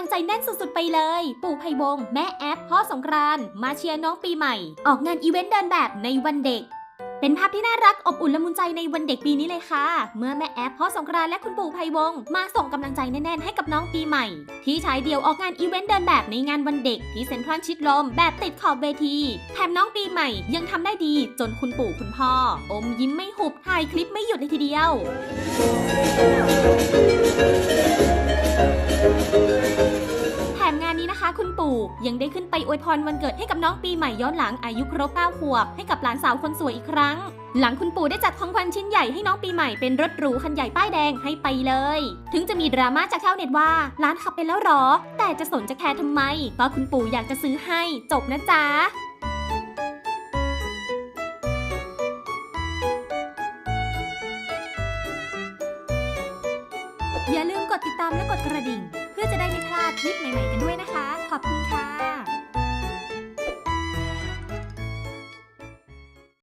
ังใจแน่นสุดๆไปเลย ปู่ไพวง แม่แอปพ่อสงกรานมาเชียร์น้องปีใหม่ ออกงานอีเวนต์เดินแบบในวันเด็ก เป็นภาพที่น่ารักอบอุ่นละมุนใจในวันเด็กปีนี้เลยค่ะ เมื่อแม่แอปพ่อสงกรานและคุณปู่ไพวง มาส่งกำลังใจแน่นๆให้กับน้องปีใหม่ ที่ชายเดียวออกงานอีเวนต์เดินแบบในงานวันเด็ก ที่เซ็นทรัลชิดลม แบบติดขอบเวทีแถมน้องปีใหม่ยังทำได้ดีจนคุณปู่คุณพ่อ อมยิ้มไม่หุบถ่ายคลิปไม่หยุดเลยทีเดียวแถมงานนี้นะ คุณปู่ ยังได้ขึ้นไปอวยพรวันเกิดให้กับน้องปีใหม่ย้อนหลังอายุครบ9ขวบให้กับหลานสาวคนสวยอีกครั้ง หลังคุณปู่ได้จัดของขวัญชิ้นใหญ่ให้น้องปีใหม่เป็นรถหรูคันใหญ่ป้ายแดงให้ไปเลย ถึงจะมีดราม่าจากชาวเน็ตว่าร้านขับไปแล้วหรอ แต่จะสนจะแคร์ทำไมเพราะคุณปู่อยากจะซื้อให้จบนะจ๊ะอย่าลืมกดติดตามและกดกระดิ่ง เพื่อจะได้ไม่พลาดคลิปใหม่ๆ ขอบคุณค่ะ